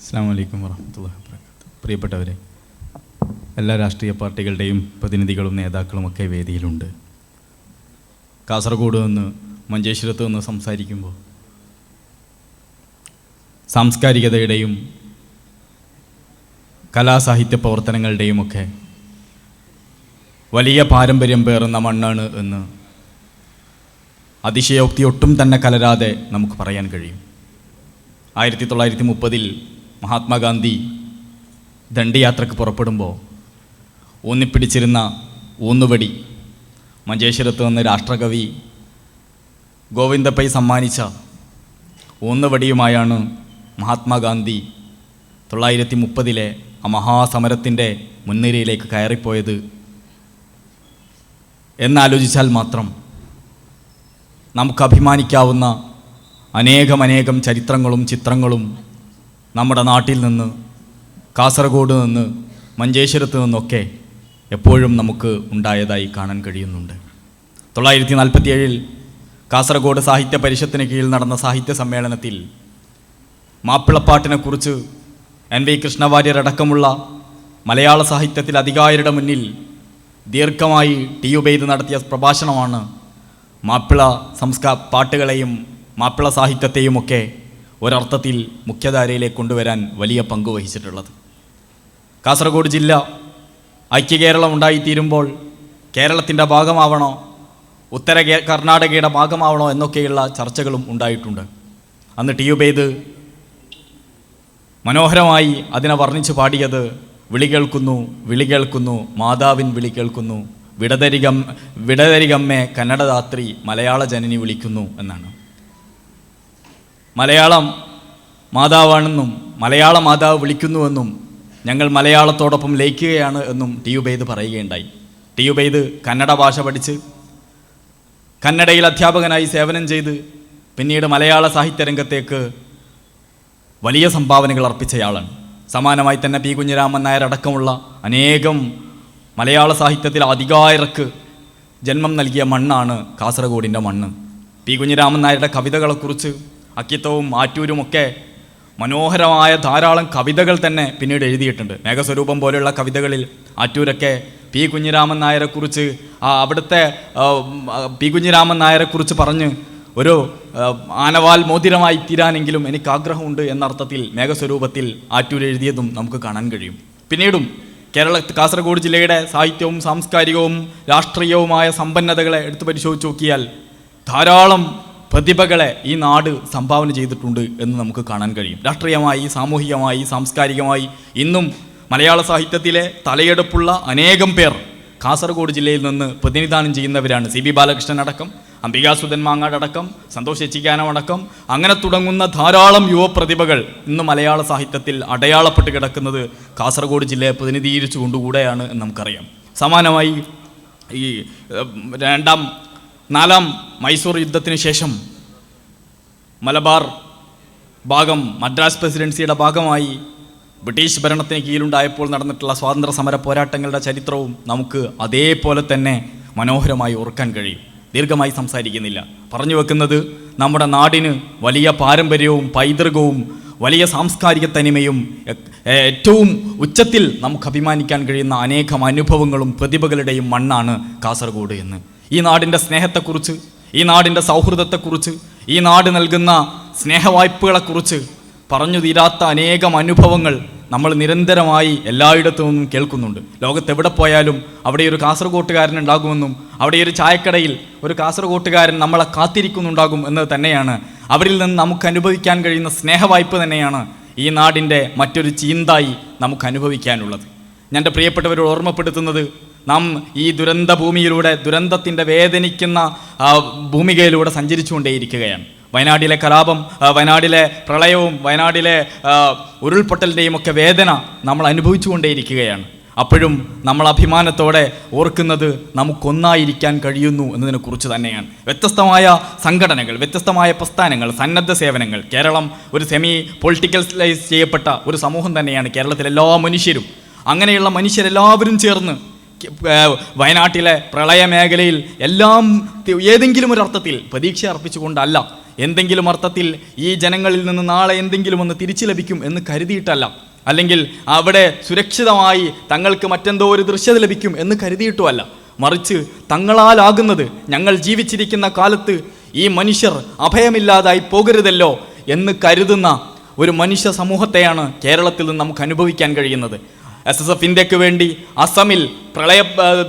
അസ്സാം വലൈക്കും വാബർക്കാത്തു പ്രിയപ്പെട്ടവരെ എല്ലാ രാഷ്ട്രീയ പാർട്ടികളുടെയും പ്രതിനിധികളും നേതാക്കളും ഒക്കെ വേദിയിലുണ്ട്. കാസർഗോഡ് നിന്ന് മഞ്ചേശ്വരത്ത് നിന്ന് സംസാരിക്കുമ്പോൾ സാംസ്കാരികതയുടെയും കലാസാഹിത്യ പ്രവർത്തനങ്ങളുടെയും ഒക്കെ വലിയ പാരമ്പര്യം പേറുന്ന മണ്ണാണ് എന്ന് അതിശയോക്തി ഒട്ടും തന്നെ കലരാതെ നമുക്ക് പറയാൻ കഴിയും. ആയിരത്തി തൊള്ളായിരത്തി മുപ്പതിൽ മഹാത്മാഗാന്ധി ദണ്ഡയാത്രക്ക് പുറപ്പെടുമ്പോൾ ഊന്നിപ്പിടിച്ചിരുന്ന ഊന്നുവടി മഞ്ചേശ്വരത്ത് നിന്ന് രാഷ്ട്രകവി ഗോവിന്ദപ്പൈ സമ്മാനിച്ച ഊന്നുവടിയുമായാണ് മഹാത്മാഗാന്ധി തൊള്ളായിരത്തി മുപ്പതിലെ ആ മഹാസമരത്തിന്റെ മുൻനിരയിലേക്ക് കയറിപ്പോയത്. എന്നാലോചിച്ചാൽ മാത്രം നമുക്ക് അഭിമാനിക്കാവുന്ന അനേകമനേകം ചരിത്രങ്ങളും ചിത്രങ്ങളും നമ്മുടെ നാട്ടിൽ നിന്ന് കാസർഗോഡ് നിന്ന് മഞ്ചേശ്വരത്ത് നിന്നൊക്കെ എപ്പോഴും നമുക്ക് ഉണ്ടായതായി കാണാൻ കഴിയുന്നുണ്ട്. തൊള്ളായിരത്തി നാൽപ്പത്തിയേഴിൽ കാസർഗോഡ് സാഹിത്യ പരിഷത്തിന് കീഴിൽ നടന്ന സാഹിത്യ സമ്മേളനത്തിൽ മാപ്പിളപ്പാട്ടിനെക്കുറിച്ച് എൻ വി കൃഷ്ണവാര്യരടക്കമുള്ള മലയാള സാഹിത്യത്തിൽ അധികാരിയുടെ മുന്നിൽ ദീർഘമായി ടി ഉബൈദ് നടത്തിയ പ്രഭാഷണമാണ് മാപ്പിള സംസ്കാ പാട്ടുകളെയും മാപ്പിള സാഹിത്യത്തെയുമൊക്കെ ഒരർത്ഥത്തിൽ മുഖ്യധാരയിലേക്ക് കൊണ്ടുവരാൻ വലിയ പങ്ക് വഹിച്ചിട്ടുള്ളത്. കാസർഗോഡ് ജില്ല ഐക്യകേരളം ഉണ്ടായിത്തീരുമ്പോൾ കേരളത്തിന്റെ ഭാഗമാവണോ ഉത്തര കർണാടകയുടെ ഭാഗമാവണോ എന്നൊക്കെയുള്ള ചർച്ചകളും ഉണ്ടായിട്ടുണ്ട്. അന്ന് ടി ഉബൈദ് മനോഹരമായി അതിനെ വർണിച്ച് പാടിയത് വിളി കേൾക്കുന്നു വിളി കേൾക്കുന്നു മാതാവിൻ വിളി കേൾക്കുന്നു വിടതരികം വിടതരികമ്മേ കന്നഡദാത്രി മലയാള ജനനി വിളിക്കുന്നു എന്നാണ്. മലയാളം മാതാവാണെന്നും മലയാള മാതാവ് വിളിക്കുന്നുവെന്നും ഞങ്ങൾ മലയാളത്തോടൊപ്പം ലയിക്കുകയാണ് എന്നും ടി ഉബൈദ് പറയുകയുണ്ടായി. ടി ഉബൈദ് കന്നഡ ഭാഷ പഠിച്ച് കന്നഡയിൽ അധ്യാപകനായി സേവനം ചെയ്ത് പിന്നീട് മലയാള സാഹിത്യ രംഗത്തേക്ക് വലിയ സംഭാവനകൾ അർപ്പിച്ചയാളാണ്. സമാനമായി തന്നെ പി കുഞ്ഞിരാമൻ നായർ അടക്കമുള്ള അനേകം മലയാള സാഹിത്യത്തിൽ അധികാരക്ക് ജന്മം നൽകിയ മണ്ണാണ് കാസർഗോഡിന്റെ മണ്ണ്. പി കുഞ്ഞിരാമൻ നായരുടെ കവിതകളെക്കുറിച്ച് അക്കിത്തവും ആറ്റൂരുമൊക്കെ മനോഹരമായ ധാരാളം കവിതകൾ തന്നെ പിന്നീട് എഴുതിയിട്ടുണ്ട്. മേഘസ്വരൂപം പോലെയുള്ള കവിതകളിൽ ആറ്റൂരൊക്കെ പി കുഞ്ഞിരാമൻ നായരെക്കുറിച്ച് അവിടുത്തെ പി കുഞ്ഞിരാമൻ നായരെക്കുറിച്ച് പറഞ്ഞ് ഒരു ആനവാൽ മോതിരമായി തീരാനെങ്കിലും എനിക്ക് ആഗ്രഹമുണ്ട് എന്നർത്ഥത്തിൽ മേഘസ്വരൂപത്തിൽ ആറ്റൂർ എഴുതിയതും നമുക്ക് കാണാൻ കഴിയും. പിന്നീടും കേരള കാസർഗോഡ് ജില്ലയുടെ സാഹിത്യവും സാംസ്കാരികവും രാഷ്ട്രീയവുമായ സമ്പന്നതകളെ എടുത്തു പരിശോധിച്ച് നോക്കിയാൽ ധാരാളം പ്രതിഭകളെ ഈ നാട് സംഭാവന ചെയ്തിട്ടുണ്ട് എന്ന് നമുക്ക് കാണാൻ കഴിയും. രാഷ്ട്രീയമായി സാമൂഹികമായി സാംസ്കാരികമായി ഇന്നും മലയാള സാഹിത്യത്തിലെ തലയെടുപ്പുള്ള അനേകം പേർ കാസർഗോഡ് ജില്ലയിൽ നിന്ന് പ്രതിനിധാനം ചെയ്യുന്നവരാണ് സി ബി ബാലകൃഷ്ണൻ അടക്കം അംബികാസുധൻ മാങ്ങാട് അടക്കം സന്തോഷ് എച്ചിക്കാനം അടക്കം. അങ്ങനെ തുടങ്ങുന്ന ധാരാളം യുവപ്രതിഭകൾ ഇന്ന് മലയാള സാഹിത്യത്തിൽ അടയാളപ്പെട്ട് കിടക്കുന്നത് കാസർഗോഡ് ജില്ലയെ പ്രതിനിധീകരിച്ചുകൊണ്ടുകൂടെയാണ് എന്ന് നമുക്കറിയാം. സമാനമായി ഈ രണ്ടാം നാലാം മൈസൂർ യുദ്ധത്തിന് ശേഷം മലബാർ ഭാഗം മദ്രാസ് പ്രസിഡൻസിയുടെ ഭാഗമായി ബ്രിട്ടീഷ് ഭരണത്തിന് കീഴിലുണ്ടായപ്പോൾ നടന്നിട്ടുള്ള സ്വാതന്ത്ര്യ സമര പോരാട്ടങ്ങളുടെ ചരിത്രവും നമുക്ക് അതേപോലെ തന്നെ മനോഹരമായി ഓർക്കാൻ കഴിയും. ദീർഘമായി സംസാരിക്കുന്നില്ല. പറഞ്ഞു വെക്കുന്നത് നമ്മുടെ നാടിന് വലിയ പാരമ്പര്യവും പൈതൃകവും വലിയ സാംസ്കാരിക തനിമയും ഏറ്റവും ഉച്ചത്തിൽ നമുക്ക് അഭിമാനിക്കാൻ കഴിയുന്ന അനേകം അനുഭവങ്ങളും പ്രതിഭകളുടെയും മണ്ണാണ് കാസർഗോഡ് എന്ന്. ഈ നാടിന്റെ സ്നേഹത്തെക്കുറിച്ച് ഈ നാടിന്റെ സൗഹൃദത്തെക്കുറിച്ച് ഈ നാട് നൽകുന്ന സ്നേഹവായ്പകളെക്കുറിച്ച് പറഞ്ഞു തീരാത്ത അനേകം അനുഭവങ്ങൾ നമ്മൾ നിരന്തരമായി എല്ലായിടത്തു നിന്നും കേൾക്കുന്നുണ്ട്. ലോകത്ത് എവിടെ പോയാലും അവിടെ ഒരു കാസർഗോട്ടുകാരൻ ഉണ്ടാകുമെന്നും അവിടെ ഒരു ചായക്കടയിൽ ഒരു കാസർഗോട്ടുകാരൻ നമ്മളെ കാത്തിരിക്കുന്നുണ്ടാകും എന്നത് തന്നെയാണ്. അവരിൽ നിന്ന് നമുക്ക് അനുഭവിക്കാൻ കഴിയുന്ന സ്നേഹവായ്പ തന്നെയാണ് ഈ നാടിന്റെ മറ്റൊരു ചീന്തായി നമുക്ക് അനുഭവിക്കാനുള്ളത്. ഞാൻ എന്റെ പ്രിയപ്പെട്ടവരോട് ഓർമ്മപ്പെടുത്തുന്നത് നാം ഈ ദുരന്ത ഭൂമിയിലൂടെ ദുരന്തത്തിന്റെ വേദനിക്കുന്ന ഭൂമികയിലൂടെ സഞ്ചരിച്ചുകൊണ്ടേയിരിക്കുകയാണ്. വയനാടിലെ കലാപം വയനാടിലെ പ്രളയവും വയനാടിലെ ഉരുൾപൊട്ടലിന്റെയും ഒക്കെ വേദന നമ്മൾ അനുഭവിച്ചുകൊണ്ടേയിരിക്കുകയാണ്. അപ്പോഴും നമ്മൾ അഭിമാനത്തോടെ ഓർക്കുന്നത് നമുക്കൊന്നായിരിക്കാൻ കഴിയുന്നു എന്നതിനെക്കുറിച്ച് തന്നെയാണ്. വ്യത്യസ്തമായ സംഘടനകൾ വ്യത്യസ്തമായ പ്രസ്ഥാനങ്ങൾ സന്നദ്ധ സേവനങ്ങൾ. കേരളം ഒരു സെമി പൊളിറ്റിക്കലൈസ് ചെയ്യപ്പെട്ട ഒരു സമൂഹം തന്നെയാണ് കേരളത്തിലെ എല്ലാ മനുഷ്യരും. അങ്ങനെയുള്ള മനുഷ്യരെല്ലാവരും ചേർന്ന് വയനാട്ടിലെ പ്രളയ മേഖലയിൽ എല്ലാം ഏതെങ്കിലും ഒരു അർത്ഥത്തിൽ പ്രതീക്ഷ അർപ്പിച്ചുകൊണ്ടല്ല. എന്തെങ്കിലും അർത്ഥത്തിൽ ഈ ജനങ്ങളിൽ നിന്ന് നാളെ എന്തെങ്കിലും ഒന്ന് തിരിച്ചു ലഭിക്കും എന്ന് കരുതിയിട്ടല്ല. അല്ലെങ്കിൽ അവിടെ സുരക്ഷിതമായി തങ്ങൾക്ക് മറ്റെന്തോ ഒരു ദൃശ്യത ലഭിക്കും എന്ന് കരുതിയിട്ടുമല്ല. മറിച്ച് തങ്ങളാലാകുന്നത് ഞങ്ങൾ ജീവിച്ചിരിക്കുന്ന കാലത്ത് ഈ മനുഷ്യർ അഭയമില്ലാതായി പോകരുതല്ലോ എന്ന് കരുതുന്ന ഒരു മനുഷ്യ സമൂഹത്തെയാണ് കേരളത്തിൽ നിന്ന് നമുക്ക് അനുഭവിക്കാൻ കഴിയുന്നത്. എസ് എസ് എഫ് ഇന്ത്യയ്ക്ക് വേണ്ടി അസമിൽ പ്രളയ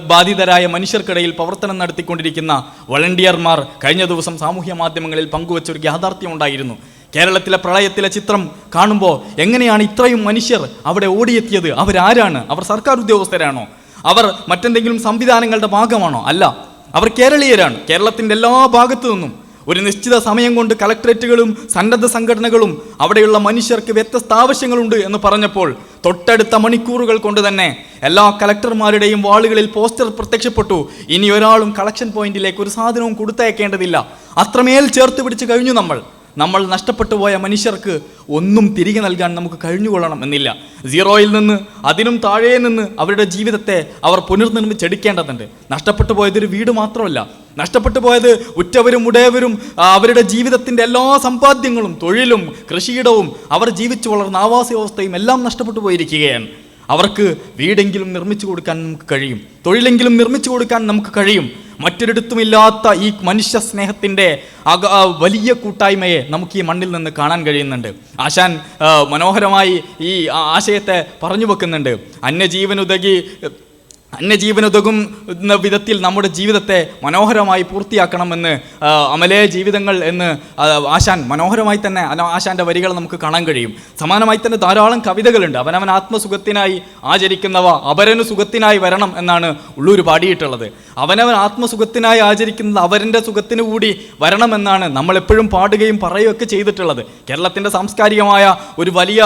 ബാധിതരായ മനുഷ്യർക്കിടയിൽ പ്രവർത്തനം നടത്തിക്കൊണ്ടിരിക്കുന്ന വളണ്ടിയർമാർ കഴിഞ്ഞ ദിവസം സാമൂഹ്യ മാധ്യമങ്ങളിൽ പങ്കുവച്ച ഒരു യാഥാർത്ഥ്യം ഉണ്ടായിരുന്നു. കേരളത്തിലെ പ്രളയത്തിലെ ചിത്രം കാണുമ്പോൾ എങ്ങനെയാണ് ഇത്രയും മനുഷ്യർ അവിടെ ഓടിയെത്തിയത്? അവരാരാണ്? അവർ സർക്കാർ ഉദ്യോഗസ്ഥരാണോ? അവർ മറ്റെന്തെങ്കിലും സംവിധാനങ്ങളുടെ ഭാഗമാണോ? അല്ല. അവർ കേരളീയരാണ്. കേരളത്തിന്റെ എല്ലാ ഭാഗത്തു നിന്നും ഒരു നിശ്ചിത സമയം കൊണ്ട് കളക്ടറേറ്റുകളും സന്നദ്ധ സംഘടനകളും അവിടെയുള്ള മനുഷ്യർക്ക് വ്യത്യസ്ത ആവശ്യങ്ങളുണ്ട് എന്ന് പറഞ്ഞപ്പോൾ തൊട്ടടുത്ത മണിക്കൂറുകൾ കൊണ്ട് തന്നെ എല്ലാ കളക്ടർമാരുടെയും വാളുകളിൽ പോസ്റ്റർ പ്രത്യക്ഷപ്പെട്ടു. ഇനി ഒരാളും കളക്ഷൻ പോയിന്റിലേക്ക് ഒരു സാധനവും കൊടുത്തയക്കേണ്ടതില്ല. അത്രമേൽ ചേർത്ത് പിടിച്ച് കഴിഞ്ഞു നമ്മൾ. നമ്മൾ നഷ്ടപ്പെട്ടു പോയ മനുഷ്യർക്ക് ഒന്നും തിരികെ നൽകാൻ നമുക്ക് കഴിഞ്ഞുകൊള്ളണം എന്നില്ല. സീറോയിൽ നിന്ന് അതിനും താഴെ നിന്ന് അവരുടെ ജീവിതത്തെ അവർ പുനർനിർമ്മിച്ചെടുക്കേണ്ടതുണ്ട്. നഷ്ടപ്പെട്ടു പോയതൊരു വീട് മാത്രമല്ല നഷ്ടപ്പെട്ടു പോയത് ഉറ്റവരും ഉടയവരും അവരുടെ ജീവിതത്തിന്റെ എല്ലാ സമ്പാദ്യങ്ങളും തൊഴിലും കൃഷിയിടവും അവർ ജീവിച്ചു വളർന്ന ആവാസ വ്യവസ്ഥയും എല്ലാം നഷ്ടപ്പെട്ടു പോയിരിക്കുകയാണ്. അവർക്ക് വീടെങ്കിലും നിർമ്മിച്ചു കൊടുക്കാൻ നമുക്ക് കഴിയും. തൊഴിലെങ്കിലും നിർമ്മിച്ചു കൊടുക്കാൻ നമുക്ക് കഴിയും. മറ്റൊരിടത്തുമില്ലാത്ത ഈ മനുഷ്യ സ്നേഹത്തിന്റെ വലിയ കൂട്ടായ്മയെ നമുക്ക് ഈ മണ്ണിൽ നിന്ന് കാണാൻ കഴിയുന്നുണ്ട്. ആശാൻ മനോഹരമായി ഈ ആശയത്തെ പറഞ്ഞു വെക്കുന്നുണ്ട്. അന്യജീവനുതകി അന്യജീവനുതകും വിധത്തിൽ നമ്മുടെ ജീവിതത്തെ മനോഹരമായി പൂർത്തിയാക്കണമെന്ന് അമലേ ജീവിതങ്ങൾ എന്ന് ആശാൻ മനോഹരമായി തന്നെ ആശാന്റെ വരികൾ നമുക്ക് കാണാൻ കഴിയും. സമാനമായി തന്നെ ധാരാളം കവിതകളുണ്ട്. അവനവൻ ആത്മസുഖത്തിനായി ആചരിക്കുന്നവ അപരനു സുഖത്തിനായി വരണം എന്നാണ് ഉള്ളൂർ പാടിയിട്ടുള്ളത്. അവനവൻ ആത്മസുഖത്തിനായി ആചരിക്കുന്നത് അവരന്റെ സുഖത്തിനു കൂടി വരണമെന്നാണ് നമ്മൾ എപ്പോഴും പാടുകയും പറയുകയൊക്കെ ചെയ്തിട്ടുള്ളത്. കേരളത്തിന്റെ സാംസ്കാരികമായ ഒരു വലിയ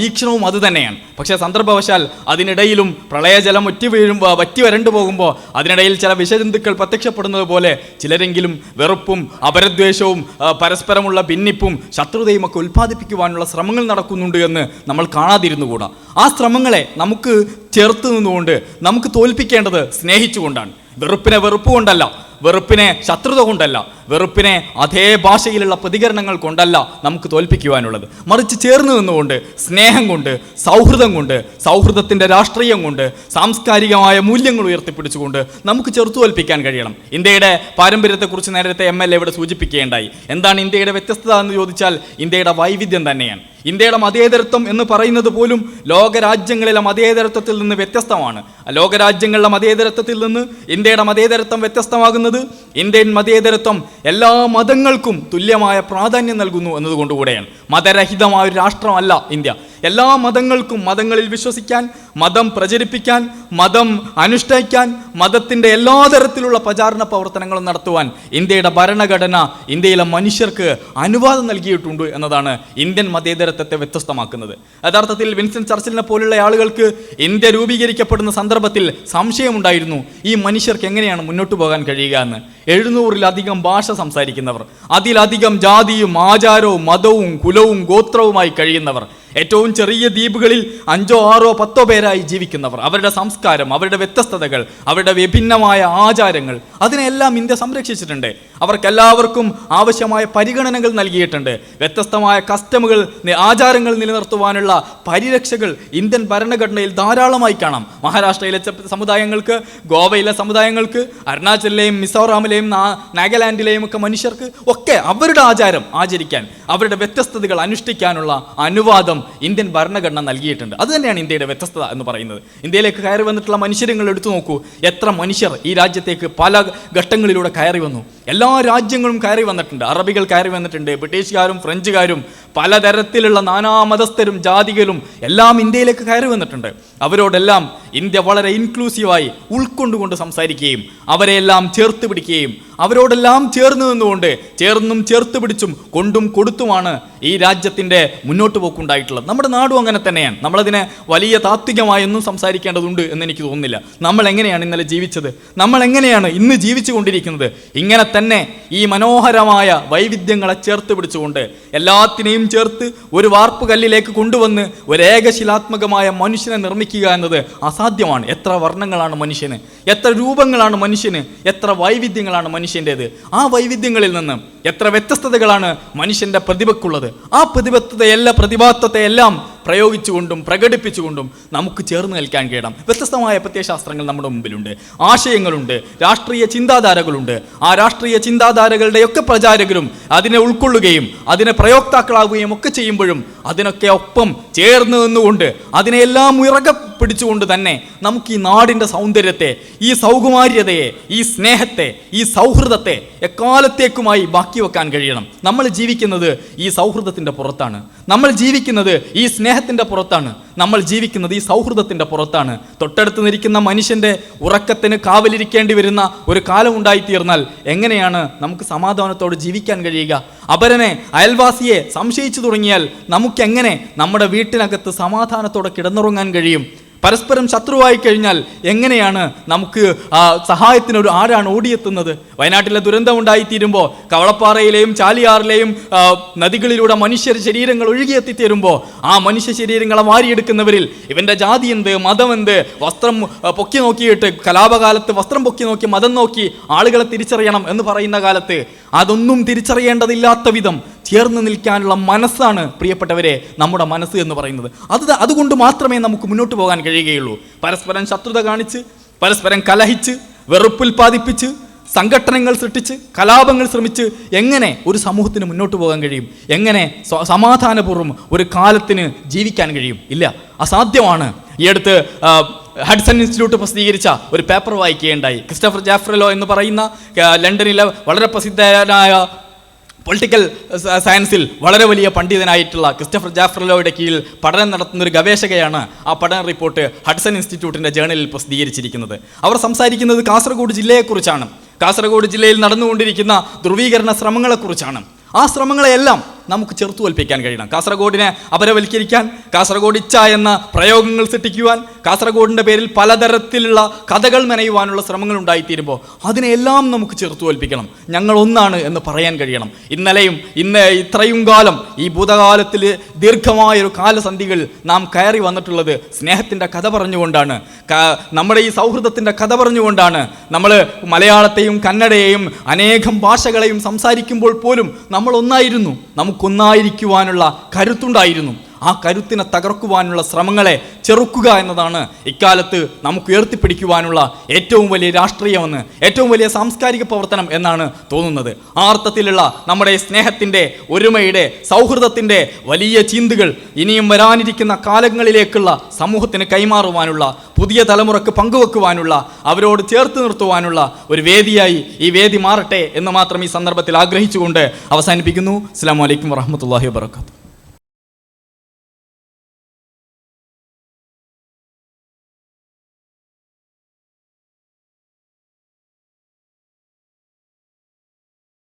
വീക്ഷണവും അത് തന്നെയാണ്. പക്ഷേ സന്ദർഭവശാൽ അതിനിടയിലും പ്രളയജലം ഒറ്റി വീഴുമ്പോൾ വറ്റി വരണ്ടു പോകുമ്പോൾ അതിനിടയിൽ ചില വിഷജന്തുക്കൾ പ്രത്യക്ഷപ്പെടുന്നത് പോലെ ചിലരെങ്കിലും വെറുപ്പും അപരദ്വേഷവും പരസ്പരമുള്ള ഭിന്നിപ്പും ശത്രുതയും ഒക്കെ ഉൽപ്പാദിപ്പിക്കുവാനുള്ള ശ്രമങ്ങൾ നടക്കുന്നുണ്ട് എന്ന് നമ്മൾ കാണാതിരുന്നുകൂടാ. ആ ശ്രമങ്ങളെ നമുക്ക് ചേർത്ത് നിന്നുകൊണ്ട് നമുക്ക് തോൽപ്പിക്കേണ്ടത് സ്നേഹിച്ചുകൊണ്ടാണ്. വെറുപ്പിനെ വെറുപ്പ് കൊണ്ടല്ല വെറുപ്പിനെ ശത്രുത കൊണ്ടല്ല വെറുപ്പിനെ അതേ ഭാഷയിലുള്ള പ്രതികരണങ്ങൾ കൊണ്ടല്ല നമുക്ക് തോൽപ്പിക്കുവാനുള്ളത്. മറിച്ച് ചേർന്ന് നിന്നുകൊണ്ട് സ്നേഹം കൊണ്ട് സൗഹൃദം കൊണ്ട് സൗഹൃദത്തിന്റെ രാഷ്ട്രീയം കൊണ്ട് സാംസ്കാരികമായ മൂല്യങ്ങൾ ഉയർത്തിപ്പിടിച്ചുകൊണ്ട് നമുക്ക് ചെറുത്തു തോൽപ്പിക്കാൻ കഴിയണം. ഇന്ത്യയുടെ പാരമ്പര്യത്തെക്കുറിച്ച് നേരത്തെ എം എൽ എ ഇവിടെ സൂചിപ്പിക്കുകയുണ്ടായി. എന്താണ് ഇന്ത്യയുടെ വ്യത്യസ്തത എന്ന് ചോദിച്ചാൽ ഇന്ത്യയുടെ വൈവിധ്യം തന്നെയാണ്. ഇന്ത്യയുടെ മതേതരത്വം എന്ന് പറയുന്നത് പോലും ലോകരാജ്യങ്ങളിലെ മതേതരത്വത്തിൽ നിന്ന് വ്യത്യസ്തമാണ്. ലോകരാജ്യങ്ങളിലെ മതേതരത്വത്തിൽ നിന്ന് ഇന്ത്യയുടെ മതേതരത്വം വ്യത്യസ്തമാകുന്നത് ഇന്ത്യൻ മതേതരത്വം എല്ലാ മതങ്ങൾക്കും തുല്യമായ പ്രാധാന്യം നൽകുന്നു എന്നതുകൊണ്ടുകൂടെയാണ് മതരഹിതമായ ഒരു രാഷ്ട്രമല്ല ഇന്ത്യ. എല്ലാ മതങ്ങൾക്കും മതങ്ങളിൽ വിശ്വസിക്കാൻ മതം പ്രചരിപ്പിക്കാൻ മതം അനുഷ്ഠിക്കാൻ മതത്തിന്റെ എല്ലാ തരത്തിലുള്ള പ്രചാരണ പ്രവർത്തനങ്ങളും നടത്തുവാൻ ഇന്ത്യയുടെ ഭരണഘടന ഇന്ത്യയിലെ മനുഷ്യർക്ക് അനുവാദം നൽകിയിട്ടുണ്ട് എന്നതാണ് ഇന്ത്യൻ മതേതരത്വത്തെ വ്യത്യസ്തമാക്കുന്നത്. യഥാർത്ഥത്തിൽ വിൻസെൻ ചർച്ചിലിനെ പോലുള്ള ആളുകൾക്ക് ഇന്ത്യ രൂപീകരിക്കപ്പെടുന്ന സന്ദർഭത്തിൽ സംശയമുണ്ടായിരുന്നു ഈ മനുഷ്യർക്ക് എങ്ങനെയാണ് മുന്നോട്ട് പോകാൻ കഴിയുക എന്ന്. എഴുന്നൂറിലധികം ഭാഷ സംസാരിക്കുന്നവർ അതിലധികം ജാതിയും ആചാരവും മതവും കുലവും ഗോത്രവുമായി കഴിയുന്നവർ ഏറ്റവും ചെറിയ ദ്വീപുകളിൽ അഞ്ചോ ആറോ പത്തോ പേരായി ജീവിക്കുന്നവർ. അവരുടെ സംസ്കാരം അവരുടെ വ്യത്യസ്തതകൾ അവരുടെ വിഭിന്നമായ ആചാരങ്ങൾ അതിനെല്ലാം ഇന്ത്യ സംരക്ഷിച്ചിട്ടുണ്ട്. അവർക്കെല്ലാവർക്കും ആവശ്യമായ പരിഗണനകൾ നൽകിയിട്ടുണ്ട്. വ്യത്യസ്തമായ കസ്റ്റമുകൾ ആചാരങ്ങൾ നിലനിർത്തുവാനുള്ള പരിരക്ഷകൾ ഇന്ത്യൻ ഭരണഘടനയിൽ ധാരാളമായി കാണാം. മഹാരാഷ്ട്രയിലെ സമുദായങ്ങൾക്ക് ഗോവയിലെ സമുദായങ്ങൾക്ക് അരുണാചലിലെയും മിസോറാമിലെയും നാഗാലാൻഡിലെയും ഒക്കെ മനുഷ്യർക്ക് ഒക്കെ അവരുടെ ആചാരം ആചരിക്കാൻ അവരുടെ വ്യത്യസ്തതകൾ അനുഷ്ഠിക്കാനുള്ള അനുവാദം ഇന്ത്യൻ ഭരണഘടന നൽകിയിട്ടുണ്ട്. അത് തന്നെയാണ് ഇന്ത്യയുടെ വ്യത്യസ്തത എന്ന് പറയുന്നത്. ഇന്ത്യയിലേക്ക് കയറി വന്നിട്ടുള്ള മനുഷ്യരങ്ങൾ എടുത്തു നോക്കൂ. എത്ര മനുഷ്യർ ഈ രാജ്യത്തേക്ക് പല ഘട്ടങ്ങളിലൂടെ കയറി വന്നു. എല്ലാ രാജ്യങ്ങളും കയറി വന്നിട്ടുണ്ട്. അറബികൾ കയറി വന്നിട്ടുണ്ട്. ബ്രിട്ടീഷുകാരും ഫ്രഞ്ചുകാരും പലതരത്തിലുള്ള നാനാമതസ്ഥരും ജാതികളും എല്ലാം ഇന്ത്യയിലേക്ക് കയറി വന്നിട്ടുണ്ട്. അവരോടെല്ലാം ഇന്ത്യ വളരെ ഇൻക്ലൂസീവായി ഉൾക്കൊണ്ടുകൊണ്ട് സംസാരിക്കുകയും അവരെല്ലാം ചേർത്ത് പിടിക്കുകയും അവരോടെല്ലാം ചേർന്ന് നിന്നുകൊണ്ട് ചേർന്നും ചേർത്ത് പിടിച്ചും കൊണ്ടും കൊടുത്തുമാണ് ഈ രാജ്യത്തിന്റെ മുന്നോട്ട് പോക്കുണ്ടായിട്ടുള്ളത്. നമ്മുടെ നാടും അങ്ങനെ തന്നെയാണ്. നമ്മളതിനെ വലിയ താത്വികമായൊന്നും സംസാരിക്കേണ്ടതുണ്ട് എന്ന് എനിക്ക് തോന്നുന്നില്ല. നമ്മൾ എങ്ങനെയാണ് ഇന്നലെ ജീവിച്ചത്? നമ്മൾ എങ്ങനെയാണ് ഇന്ന് ജീവിച്ചു കൊണ്ടിരിക്കുന്നത് ഇങ്ങനെ തന്നെ ഈ മനോഹരമായ വൈവിധ്യങ്ങളെ ചേർത്ത് പിടിച്ചുകൊണ്ട് എല്ലാത്തിനെയും ചേർത്ത് ഒരു വാർപ്പ് കല്ലിലേക്ക് കൊണ്ടുവന്ന് ഒരു ഏകശിലാത്മകമായ മനുഷ്യനെ നിർമ്മിക്കുക എന്നത് അസാധ്യമാണ്. എത്ര വർണങ്ങളാണ് മനുഷ്യന്? എത്ര രൂപങ്ങളാണ് മനുഷ്യന്? എത്ര വൈവിധ്യങ്ങളാണ് മനുഷ്യന്റേത് ആ വൈവിധ്യങ്ങളിൽ നിന്ന് എത്ര വ്യത്യസ്തതകളാണ് മനുഷ്യന്റെ പ്രതിഭക്കുള്ളത്? ആ പ്രതിബദ്ധതയെല്ലാം പ്രതിഭാത്വത്തെയെല്ലാം പ്രയോഗിച്ചുകൊണ്ടും പ്രകടിപ്പിച്ചുകൊണ്ടും നമുക്ക് ചേർന്ന് നിൽക്കാൻ കഴിയണം. വ്യത്യസ്തമായ പ്രത്യയശാസ്ത്രങ്ങൾ നമ്മുടെ മുമ്പിലുണ്ട്. ആശയങ്ങളുണ്ട്. രാഷ്ട്രീയ ചിന്താധാരകളുണ്ട്. ആ രാഷ്ട്രീയ ചിന്താധാരകളുടെയൊക്കെ പ്രചാരകരും അതിനെ ഉൾക്കൊള്ളുകയും അതിനെ പ്രയോക്താക്കളാവുകയും ഒക്കെ ചെയ്യുമ്പോഴും അതിനൊക്കെ ഒപ്പം ചേർന്ന് നിന്നുകൊണ്ട് അതിനെല്ലാം ഇറക പിടിച്ചുകൊണ്ട് തന്നെ നമുക്ക് ഈ നാടിന്റെ സൗന്ദര്യത്തെ ഈ സൗകുമാര്യതയെ ഈ സ്നേഹത്തെ ഈ സൗഹൃദത്തെ എക്കാലത്തേക്കുമായി ബാക്കി വെക്കാൻ കഴിയണം. നമ്മൾ ജീവിക്കുന്നത് ഈ സൗഹൃദത്തിന്റെ പുറത്താണ്. നമ്മൾ ജീവിക്കുന്നത് ഈ സ്നേഹത്തിന്റെ പുറത്താണ് നമ്മൾ ജീവിക്കുന്നത് ഈ സൗഹൃദത്തിന്റെ പുറത്താണ്. തൊട്ടടുത്ത് നിൽക്കുന്ന മനുഷ്യന്റെ ഉറക്കത്തിന് കാവലിരിക്കേണ്ടി വരുന്ന ഒരു കാലം ഉണ്ടായിത്തീർന്നാൽ എങ്ങനെയാണ് നമുക്ക് സമാധാനത്തോട് ജീവിക്കാൻ കഴിയുക? അപരനെ അയൽവാസിയെ സംശയിച്ചു തുടങ്ങിയാൽ നമുക്കെങ്ങനെ നമ്മുടെ വീട്ടിനകത്ത് സമാധാനത്തോടെ കിടന്നുറങ്ങാൻ കഴിയും? പരസ്പരം ശത്രുവായി കഴിഞ്ഞാൽ എങ്ങനെയാണ് നമുക്ക് സഹായത്തിനൊരു ആരാണ് ഓടിയെത്തുന്നത്? വയനാട്ടിലെ ദുരന്തം ഉണ്ടായിത്തീരുമ്പോൾ കവളപ്പാറയിലെയും ചാലിയാറിലെയും നദികളിലൂടെ മനുഷ്യർ ശരീരങ്ങൾ ഒഴുകിയെത്തിത്തീരുമ്പോൾ ആ മനുഷ്യ ശരീരങ്ങളെ മാറിയെടുക്കുന്നവരിൽ ഇവന്റെ ജാതി എന്ത് മതം എന്ത് വസ്ത്രം പൊക്കി നോക്കിയിട്ട് കലാപകാലത്ത് വസ്ത്രം പൊക്കി നോക്കി മതം നോക്കി ആളുകളെ തിരിച്ചറിയണം എന്ന് പറയുന്ന കാലത്ത് അതൊന്നും തിരിച്ചറിയേണ്ടതില്ലാത്ത വിധം ചേർന്ന് നിൽക്കാനുള്ള മനസ്സാണ് പ്രിയപ്പെട്ടവരെ നമ്മുടെ മനസ്സ് എന്ന് പറയുന്നത്. അത് അതുകൊണ്ട് മാത്രമേ നമുക്ക് മുന്നോട്ട് പോകാൻ കഴിയുകയുള്ളൂ. പരസ്പരം ശത്രുത കാണിച്ച് പരസ്പരം കലഹിച്ച് വെറുപ്പുൽപാദിപ്പിച്ച് സംഘടനകൾ സൃഷ്ടിച്ച് കലാപങ്ങൾ ശ്രമിച്ച് എങ്ങനെ ഒരു സമൂഹത്തിന് മുന്നോട്ട് പോകാൻ കഴിയും? എങ്ങനെ സമാധാനപൂർവം ഒരു കാലത്തിന് ജീവിക്കാൻ കഴിയും? ഇല്ല. അസാധ്യമാണ്. ഈ അടുത്ത് ഹഡ്സൺ ഇൻസ്റ്റിറ്റ്യൂട്ട് പ്രസിദ്ധീകരിച്ച ഒരു പേപ്പർ വായിക്കുകയുണ്ടായി. ക്രിസ്റ്റഫർ ജാഫ്രലോ എന്ന് പറയുന്ന ലണ്ടനിലെ വളരെ പ്രസിദ്ധനായ പൊളിറ്റിക്കൽ സയൻസിൽ വളരെ വലിയ പണ്ഡിതനായിട്ടുള്ള ക്രിസ്റ്റഫർ ജാഫ്രലോയുടെ കീഴിൽ പഠനം നടത്തുന്ന ഒരു ഗവേഷകയാണ് ആ പഠന റിപ്പോർട്ട് ഹഡ്സൺ ഇൻസ്റ്റിറ്റ്യൂട്ടിന്റെ ജേണലിൽ പ്രസിദ്ധീകരിച്ചിരിക്കുന്നത്. അവർ സംസാരിക്കുന്നത് കാസർഗോഡ് ജില്ലയെക്കുറിച്ചാണ്. കാസർഗോഡ് ജില്ലയിൽ നടന്നുകൊണ്ടിരിക്കുന്ന ധ്രുവീകരണ ശ്രമങ്ങളെക്കുറിച്ചാണ്. ആ ശ്രമങ്ങളെയെല്ലാം നമുക്ക് ചെറുത്തു തോൽപ്പിക്കാൻ കഴിയണം. കാസർഗോഡിനെ അപരവൽക്കരിക്കാൻ കാസർഗോഡ് ഇച്ഛ എന്ന പ്രയോഗങ്ങൾ സൃഷ്ടിക്കുവാൻ കാസർഗോഡിന്റെ പേരിൽ പലതരത്തിലുള്ള കഥകൾ മെനയുവാനുള്ള ശ്രമങ്ങൾ ഉണ്ടായിത്തീരുമ്പോൾ അതിനെല്ലാം നമുക്ക് ചെറുത്തു തോൽപ്പിക്കണം ഞങ്ങൾ ഒന്നാണ് എന്ന് പറയാൻ കഴിയണം. ഇന്നലെയും ഇന്ന് ഇത്രയും കാലം ഈ ഭൂതകാലത്തിൽ ദീർഘമായൊരു കാലസന്ധികളിൽ നാം കയറി വന്നിട്ടുള്ളത് സ്നേഹത്തിന്റെ കഥ പറഞ്ഞുകൊണ്ടാണ്. നമ്മുടെ ഈ സൗഹൃദത്തിന്റെ കഥ പറഞ്ഞുകൊണ്ടാണ്. നമ്മൾ മലയാളത്തെയും കന്നഡയെയും അനേകം ഭാഷകളെയും സംസാരിക്കുമ്പോൾ പോലും നമ്മൾ ഒന്നായിരുന്നു. നമുക്കൊന്നായിരിക്കുവാനുള്ള കരുത്തുണ്ടായിരുന്നു. ആ കരുത്തിനെ തകർക്കുവാനുള്ള ശ്രമങ്ങളെ ചെറുക്കുക എന്നതാണ് ഇക്കാലത്ത് നമുക്ക് ഉയർത്തിപ്പിടിക്കുവാനുള്ള ഏറ്റവും വലിയ രാഷ്ട്രീയമെന്ന് ഏറ്റവും വലിയ സാംസ്കാരിക പ്രവർത്തനം എന്നാണ് തോന്നുന്നത്. ആ അർത്ഥത്തിലുള്ള നമ്മുടെ സ്നേഹത്തിന്റെ ഒരുമയുടെ സൗഹൃദത്തിന്റെ വലിയ ചിന്തകൾ ഇനിയും വരാനിരിക്കുന്ന കാലങ്ങളിലേക്കുള്ള സമൂഹത്തിന് കൈമാറുവാനുള്ള പുതിയ തലമുറയ്ക്ക് പങ്കുവെക്കുവാനുള്ള അവരോട് ചേർത്ത് നിർത്തുവാനുള്ള ഒരു വേദിയായി ഈ വേദി മാറട്ടെ എന്ന് മാത്രം ഈ സന്ദർഭത്തിൽ ആഗ്രഹിച്ചുകൊണ്ട് അവസാനിപ്പിക്കുന്നു. അസ്സാം വലൈക്കും വാഹമത്തല്ലാഹി വാബർക്കാത്തു